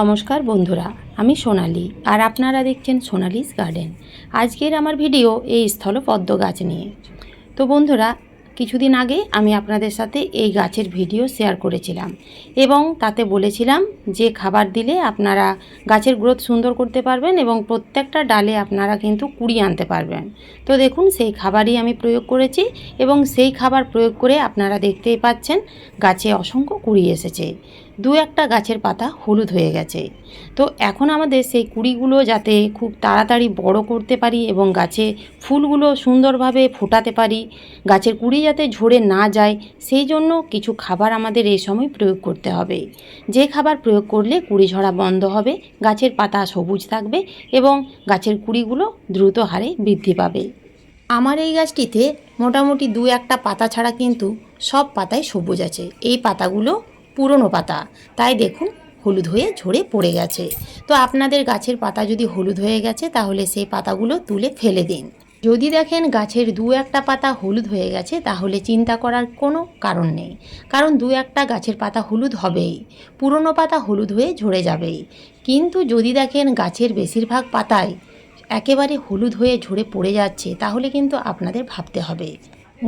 নমস্কার বন্ধুরা, আমি সোনালি আর আপনারা দেখছেন সোনালিস গার্ডেন। আজকের আমার ভিডিও এই স্থল পদ্ম গাছ নিয়ে। তো বন্ধুরা, কিছুদিন আগে আমি আপনাদের সাথে এই গাছের ভিডিও শেয়ার করেছিলাম এবং তাতে বলেছিলাম যে খাবার দিলে আপনারা গাছের গ্রোথ সুন্দর করতে পারবেন এবং প্রত্যেকটা ডালে আপনারা কিন্তু কুড়ি আনতে পারবেন। তো দেখুন, সেই খাবারই আমি প্রয়োগ করেছি এবং সেই খাবার প্রয়োগ করে আপনারা দেখতেই পাচ্ছেন গাছে অসংখ্য কুড়ি এসেছে। দু একটা গাছের পাতা হলুদ হয়ে গেছে। তো এখন আমাদের সেই কুড়িগুলো যাতে খুব তাড়াতাড়ি বড় করতে পারি এবং গাছে ফুলগুলো সুন্দরভাবে ফোটাতে পারি, গাছের কুড়ি যাতে ঝরে না যায়, সেই জন্য কিছু খাবার আমাদের এই সময় প্রয়োগ করতে হবে। যে খাবার প্রয়োগ করলে কুড়ি ঝরা বন্ধ হবে, গাছের পাতা সবুজ থাকবে এবং গাছের কুড়িগুলো দ্রুত হারে বৃদ্ধি পাবে। আমার এই গাছটিতে মোটামুটি দু একটা পাতা ছাড়া কিন্তু সব পাতায় সবুজ আছে। এই পাতাগুলো পুরনো পাতা। তাই দেখুন, হলুদ হয়ে ঝরে পড়ে গেছে। তো আপনাদের গাছের পাতা যদি হলুদ হয়ে গেছে, তাহলে সেই পাতাগুলো তুলে ফেলে দিন। যদি দেখেন গাছের দু একটা পাতা হলুদ হয়ে গেছে, তাহলে চিন্তা করার কোনো কারণ নেই। কারণ দু একটা গাছের পাতা হলুদ হবেই। পুরনো পাতা হলুদ হয়ে ঝরে যাবেই। কিন্তু যদি দেখেন গাছের বেশিরভাগ পাতায় একেবারে হলুদ হয়ে ঝরে পড়ে যাচ্ছে, তাহলে কিন্তু আপনাদের ভাবতে হবে।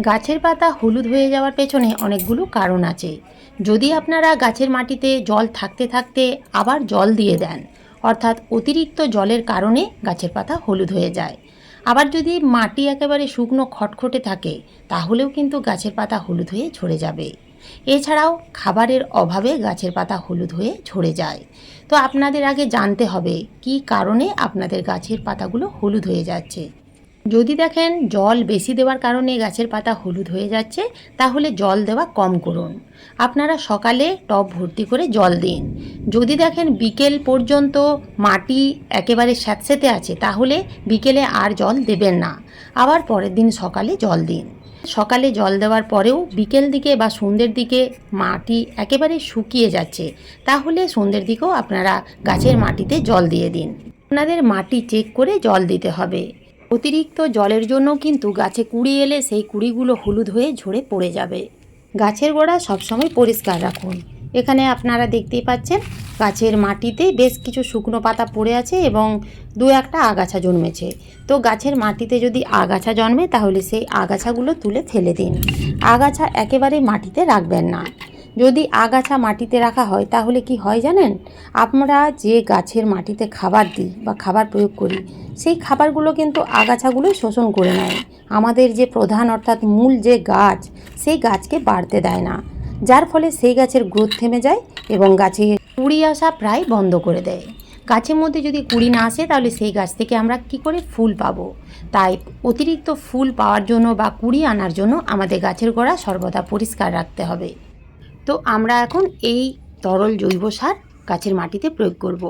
গাছের পাতা হলুদ হয়ে যাওয়ার পেছনে অনেকগুলো কারণ আছে। যদি আপনারা গাছের মাটিতে জল থাকতে থাকতে আবার জল দিয়ে দেন, অর্থাৎ অতিরিক্ত জলের কারণে গাছের পাতা হলুদ হয়ে যায়। আবার যদি মাটি একেবারে শুকনো খটখটে থাকে, তাহলেও কিন্তু গাছের পাতা হলুদ হয়ে ঝরে যাবে। এছাড়াও খাবারের অভাবে গাছের পাতা হলুদ হয়ে ঝরে যায়। তো আপনাদের আগে জানতে হবে, কী কারণে আপনাদের গাছের পাতাগুলো হলুদ হয়ে যাচ্ছে? যদি দেখেন জল বেশি দেওয়ার কারণে গাছের পাতা হলুদ হয়ে যাচ্ছে, তাহলে জল দেওয়া কম করুন। আপনারা সকালে টব ভর্তি করে জল দিন। যদি দেখেন বিকেল পর্যন্ত মাটি একেবারে স্যাঁতসেঁতে আছে, তাহলে বিকেলে আর জল দেবেন না। আবার পরের দিন সকালে জল দিন। সকালে জল দেওয়ার পরেও বিকেল দিকে বা সন্ধ্যের দিকে মাটি একেবারে শুকিয়ে যাচ্ছে, তাহলে সন্ধ্যের দিকেও আপনারা গাছের মাটিতে জল দিয়ে দিন। আপনাদের মাটি চেক করে জল দিতে হবে। অতিরিক্ত জলের জন্য কিন্তু গাছে কুড়ি এলে সেই কুড়িগুলো হলুদ হয়ে ঝরে পড়ে যাবে। গাছের গোড়া সবসময় পরিষ্কার রাখুন। এখানে আপনারা দেখতেই পাচ্ছেন, গাছের মাটিতে বেশ কিছু শুকনো পাতা পড়ে আছে এবং দু একটা আগাছা জন্মেছে। তো গাছের মাটিতে যদি আগাছা জন্মে, তাহলে সেই আগাছাগুলো তুলে ফেলে দিন। আগাছা একেবারে মাটিতে রাখবেন না। যদি আগাছা মাটিতে রাখা হয়, তাহলে কি হয় জানেন? আমরা যে গাছের মাটিতে খাবার দিই বা খাবার প্রয়োগ করি, সেই খাবারগুলো কিন্তু আগাছাগুলো শোষণ করে নেয়। আমাদের যে প্রধান অর্থাৎ মূল যে গাছ, সেই গাছকে বাড়তে দেয় না। যার ফলে সেই গাছের গ্রোথ থেমে যায় এবং গাছে কুড়ি আসা প্রায় বন্ধ করে দেয়। গাছের মধ্যে যদি কুড়ি না আসে, তাহলে সেই গাছ থেকে আমরা কি করে ফুল পাবো? তাই অতিরিক্ত ফুল পাওয়ার জন্য বা কুড়ি আনার জন্য আমাদের গাছের গোড়া সর্বদা পরিষ্কার রাখতে হবে। তো আমরা এখন এই তরল জৈব সার গাছের মাটিতে প্রয়োগ করব।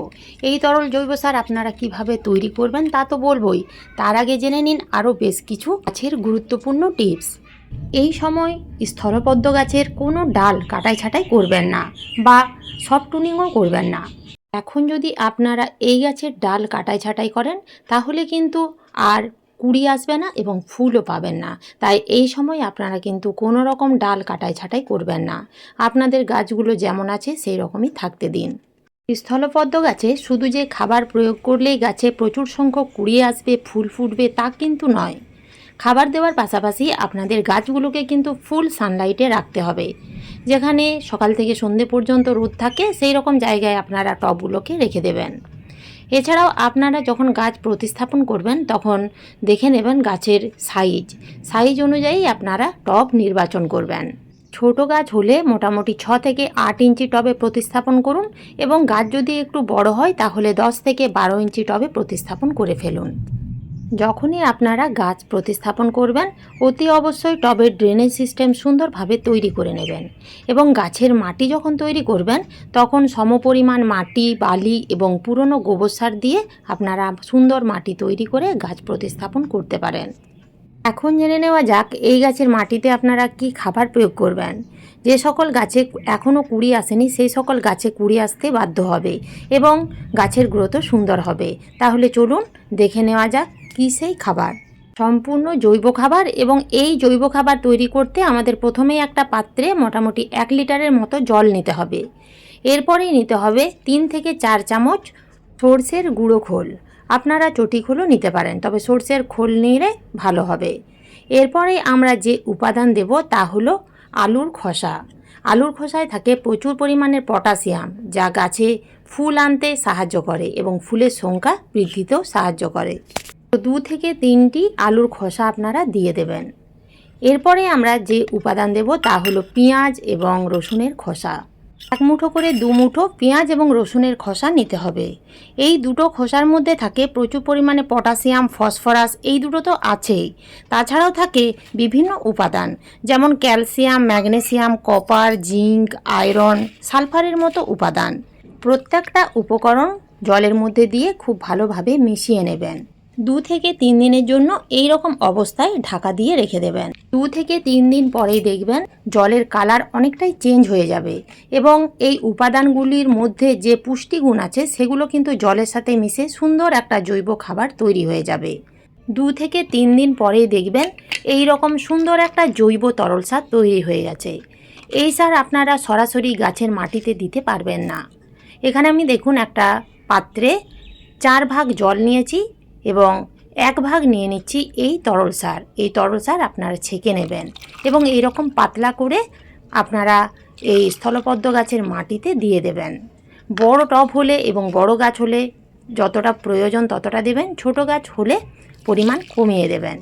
এই তরল জৈব সার আপনারা কীভাবে তৈরি করবেন তা তো বলবই। তার আগে জেনে নিন আরও বেশ কিছু গাছের গুরুত্বপূর্ণ টিপস। এই সময় স্থলপদ্ম গাছের কোনো ডাল কাটাই ছাটাই করবেন না বা সফট টুনিংও করবেন না। এখন যদি আপনারা এই গাছের ডাল কাটাই ছাঁটাই করেন তাহলে কিন্তু আর কুড়ি আসবে না এবং ফুলও পাবেন না। তাই এই সময় আপনারা কিন্তু কোনো রকম ডাল কাটাই ছাঁটাই করবেন না। আপনাদের গাছগুলো যেমন আছে, সেই রকমই থাকতে দিন। স্থলপদ্ম গাছে শুধু যে খাবার প্রয়োগ করলেই গাছে প্রচুর সংখ্যক কুড়িয়ে আসবে, ফুল ফুটবে তা কিন্তু নয়। খাবার দেওয়ার পাশাপাশি আপনাদের গাছগুলোকে কিন্তু ফুল সানলাইটে রাখতে হবে। যেখানে সকাল থেকে সন্ধে পর্যন্ত রোদ থাকে, সেই রকম জায়গায় আপনারা টবগুলোকে রেখে দেবেন। এছাড়াও আপনারা যখন গাছ প্রতিস্থাপন করবেন, তখন দেখে নেবেন গাছের সাইজ সাইজ অনুযায়ী আপনারা টব নির্বাচন করবেন। ছোট গাছ হলে মোটামুটি ছ থেকে আট ইঞ্চি টবে প্রতিস্থাপন করুন এবং গাছ যদি একটু বড় হয়, তাহলে দশ থেকে বারো ইঞ্চি টবে প্রতিস্থাপন করে ফেলুন। যখনই আপনারা গাছ প্রতিস্থাপন করবেন, অতি অবশ্যই টবের ড্রেনেজ সিস্টেম সুন্দরভাবে তৈরি করে নেবেন এবং গাছের মাটি যখন তৈরি করবেন, তখন সমপরিমাণ মাটি, বালি এবং পুরনো গোবর সার দিয়ে আপনারা সুন্দর মাটি তৈরি করে গাছ প্রতিস্থাপন করতে পারেন। এখন জেনে নেওয়া যাক, এই গাছের মাটিতে আপনারা কি খাবার প্রয়োগ করবেন? যে সকল গাছে এখনও কুড়ি আসেনি, সেই সকল গাছে কুড়ি আসতে বাধ্য হবে এবং গাছের গ্রোথও সুন্দর হবে। তাহলে চলুন দেখে নেওয়া যাক কী সেই খাবার, সম্পূর্ণ জৈব খাবার এবং এই জৈব খাবার তৈরি করতে আমাদের প্রথমেই একটা পাত্রে মোটামুটি এক লিটারের মতো জল নিতে হবে। এরপরেই নিতে হবে তিন থেকে চার চামচ সর্ষের গুঁড়ো খোল। আপনারা চটি খোলও নিতে পারেন, তবে সর্ষের খোল নিলে ভালো হবে। এরপরে আমরা যে উপাদান দেব তা হলো আলুর খোসা। আলুর খোসায় থাকে প্রচুর পরিমাণের পটাশিয়াম, যা গাছে ফুল আনতে সাহায্য করে এবং ফুলের সংখ্যা বৃদ্ধিতেও সাহায্য করে। দু থেকে তিনটি আলুর খোসা আপনারা দিয়ে দেবেন। এরপরে আমরা যে উপাদান দেব তা হলো পেঁয়াজ এবং রসুনের খোসা। এক মুঠো করে দু মুঠো পেঁয়াজ এবং রসুনের খোসা নিতে হবে। এই দুটো খোসার মধ্যে থাকে প্রচুর পরিমাণে পটাশিয়াম, ফসফরাস, এই দুটো তো আছেই। তাছাড়াও থাকে বিভিন্ন উপাদান, যেমন calcium, magnesium, copper, zinc, iron, সালফারের মতো উপাদান। প্রত্যেকটা উপকরণ জলের মধ্যে দিয়ে খুব ভালোভাবে মিশিয়ে নেবেন। দু থেকে তিন দিনের জন্য এই রকম অবস্থায় ঢাকা দিয়ে রেখে দেবেন। দু থেকে তিন দিন পরেই দেখবেন জলের কালার অনেকটাই চেঞ্জ হয়ে যাবে এবং এই উপাদানগুলির মধ্যে যে পুষ্টিগুণ আছে সেগুলো কিন্তু জলের সাথে মিশে সুন্দর একটা জৈব খাবার তৈরি হয়ে যাবে। দু থেকে তিন দিন পরেই দেখবেন এই রকম সুন্দর একটা জৈব তরল সার তৈরি হয়ে গেছে। এই সার আপনারা সরাসরি গাছের মাটিতে দিতে পারবেন না। এখানে আমি দেখুন একটা পাত্রে চার ভাগ জল নিয়েছি এবং এক ভাগ নিয়ে নিচ্ছি এই তরল সার। এই তরল সার আপনারা ছেঁকে নেবেন এবং এই রকম পাতলা করে আপনারা এই স্থলপদ্ম গাছের মাটিতে দিয়ে দেবেন। বড় টব হলে এবং বড় গাছ হলে যতটা প্রয়োজন ততটা দেবেন, ছোট গাছ হলে পরিমাণ কমিয়ে দেবেন।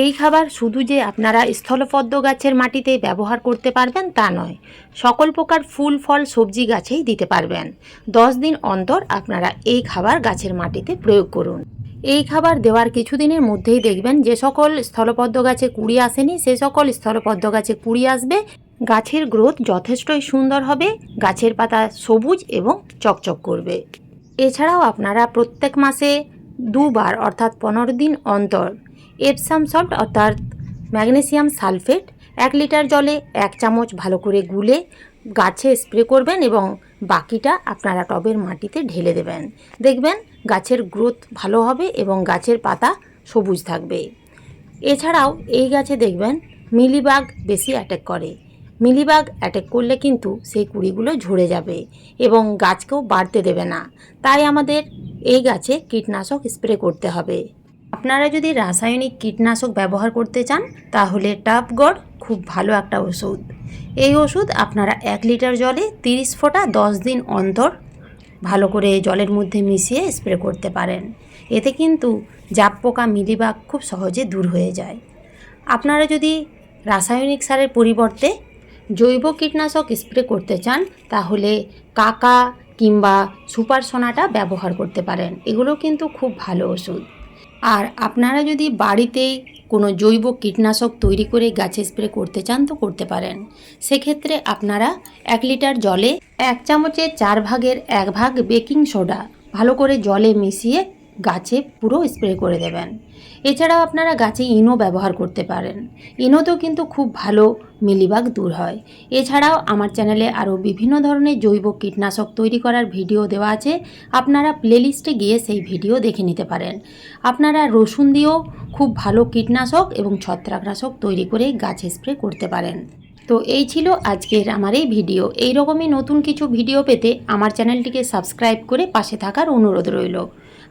এই খাবার শুধু যে আপনারা স্থলপদ্ম গাছের মাটিতে ব্যবহার করতে পারবেন তা নয়, সকল প্রকার ফুল, ফল, সবজি গাছেই দিতে পারবেন। দশ দিন অন্তর আপনারা এই খাবার গাছের মাটিতে প্রয়োগ করুন। এই খাবার দেওয়ার কিছুদিনের মধ্যেই দেখবেন যে সকল স্থলপদ্ম গাছে কুড়ি আসেনি, সে সকল স্থলপদ্ম গাছে কুড়ি আসবে। গাছের গ্রোথ যথেষ্টই সুন্দর হবে, গাছের পাতা সবুজ এবং চকচক করবে। এছাড়াও আপনারা প্রত্যেক মাসে দুবার অর্থাৎ পনেরো দিন অন্তর এপসাম সল্ট অর্থাৎ ম্যাগনেসিয়াম সালফেট এক লিটার জলে এক চামচ ভালো করে গুলে গাছে স্প্রে করবেন এবং বাকিটা আপনারা টবের মাটিতে ঢেলে দেবেন। দেখবেন গাছের গ্রোথ ভালো হবে এবং গাছের পাতা সবুজ থাকবে। এছাড়াও এই গাছে দেখবেন মিলিবাগ বেশি অ্যাটাক করে। মিলিবাগ অ্যাটাক করলে কিন্তু সেই কুড়িগুলো ঝরে যাবে এবং গাছকেও বাড়তে দেবে না। তাই আমাদের এই গাছে কীটনাশক স্প্রে করতে হবে। আপনারা যদি রাসায়নিক কীটনাশক ব্যবহার করতে চান, তাহলে টাপগড় খুব ভালো একটা ওষুধ এই ওষুধ আপনারা এক লিটার জলে তিরিশ ফোঁটা দশ দিন অন্তর ভালো করে জলের মধ্যে মিশিয়ে স্প্রে করতে পারেন। এতে কিন্তু জাপ পোকা, মিলিবাগ খুব সহজে দূর হয়ে যায়। আপনারা যদি রাসায়নিক সারের পরিবর্তে জৈব কীটনাশক স্প্রে করতে চান, তাহলে কাকা কিংবা সুপার সোনাটা ব্যবহার করতে পারেন। এগুলো কিন্তু খুব ভালো ওষুধ আর আপনারা যদি বাড়িতে কোনো জৈব কীটনাশক তৈরি করে গাছে স্প্রে করতে চান তো করতে পারেন। সেক্ষেত্রে আপনারা এক লিটার জলে এক চামচের চার ভাগের এক ভাগ বেকিং সোডা ভালো করে জলে মিশিয়ে গাছে পুরো স্প্রে করে দেবেন। এছাড়াও আপনারা গাছে ইনো ব্যবহার করতে পারেন। ইনোতেও কিন্তু খুব ভালো মিলিবাগ দূর হয়। এছাড়াও আমার চ্যানেলে আরও বিভিন্ন ধরনের জৈব কীটনাশক তৈরি করার ভিডিও দেওয়া আছে। আপনারা প্লেলিস্টে গিয়ে সেই ভিডিও দেখে নিতে পারেন। আপনারা রসুন দিয়েও খুব ভালো কীটনাশক এবং ছত্রাকনাশক তৈরি করে গাছে স্প্রে করতে পারেন। তো এই ছিল আজকের আমার এই ভিডিও। এই রকমই নতুন কিছু ভিডিও পেতে আমার চ্যানেলটিকে সাবস্ক্রাইব করে পাশে থাকার অনুরোধ রইল।